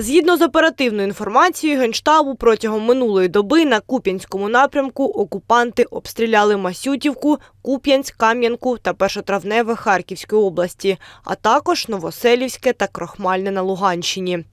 Згідно з оперативною інформацією Генштабу, протягом минулої доби на Куп'янському напрямку окупанти обстріляли Масютівку, Куп'янськ, Кам'янку та Першотравневе Харківської області, а також Новоселівське та Крохмальне на Луганщині.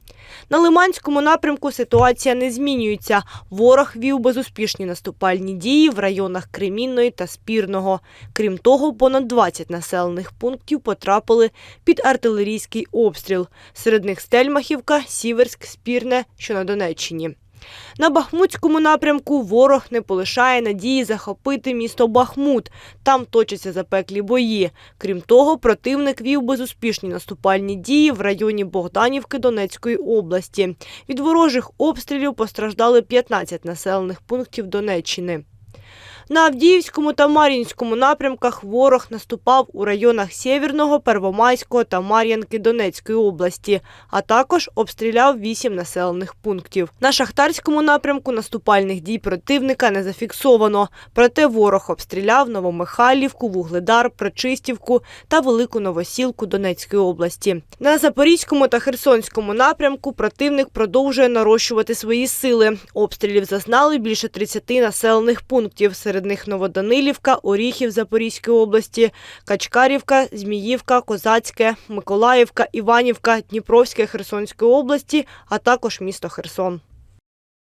На Лиманському напрямку ситуація не змінюється. Ворог вів безуспішні наступальні дії в районах Кремінної та Спірного. Крім того, понад 20 населених пунктів потрапили під артилерійський обстріл. Серед них Стельмахівка, Сіверськ, Спірне, що на Донеччині. На Бахмутському напрямку ворог не полишає надії захопити місто Бахмут. Там точаться запеклі бої. Крім того, противник вів безуспішні наступальні дії в районі Богданівки Донецької області. Від ворожих обстрілів постраждали 15 населених пунктів Донеччини. На Авдіївському та Мар'їнському напрямках ворог наступав у районах Сєвєрного, Первомайського та Мар'янки Донецької області, а також обстріляв вісім населених пунктів. На Шахтарському напрямку наступальних дій противника не зафіксовано. Проте ворог обстріляв Новомихайлівку, Вугледар, Прочистівку та Велику Новосілку Донецької області. На Запорізькому та Херсонському напрямку противник продовжує нарощувати свої сили. Обстрілів зазнали більше 30 населених пунктів. Серед них Новоданилівка, Оріхів Запорізької області, Качкарівка, Зміївка, Козацьке, Миколаївка, Іванівка, Дніпровське Херсонської області, а також місто Херсон.